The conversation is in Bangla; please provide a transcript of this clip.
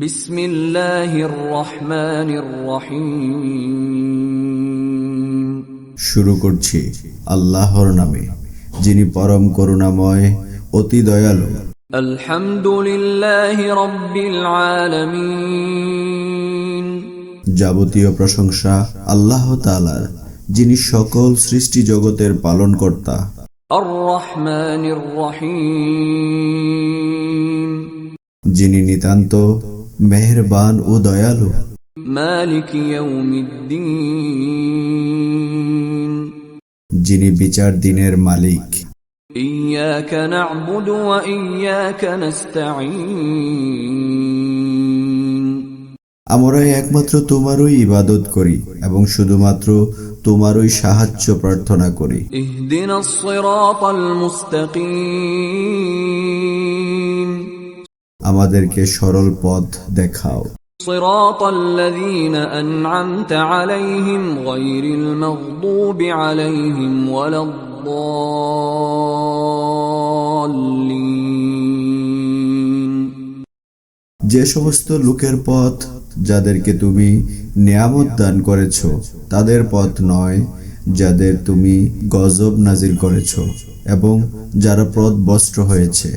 বিসমিল্লাহির রহমানির রহিম। শুরু করছি আল্লাহর নামে যিনি পরম করুণাময় অতি দয়ালু। আলহামদুলিল্লাহি রাব্বিল আলামিন। যাবতীয় প্রশংসা আল্লাহ তাআলার যিনি সকল সৃষ্টি জগতের পালনকর্তা। যিনি নিতান্ত মেহেরবান ও দয়ালু। যিনি বিচার দিনের মালিক। আমরাই একমাত্র তোমারই ইবাদত করি এবং শুধুমাত্র তোমারই সাহায্য প্রার্থনা করি। ইহদিন আমাদেরকে সরল পথ দেখাও صراط الذين أنعمت عليهم غير المغضوب عليهم ولا الضالين যে সমস্ত লোকের পথ যাদেরকে তুমি নিয়ামত দান করেছ তাদের পথ নয় যাদের তুমি গজব নাজিল করেছ এবং যারা পথ বস্ত্র হয়েছে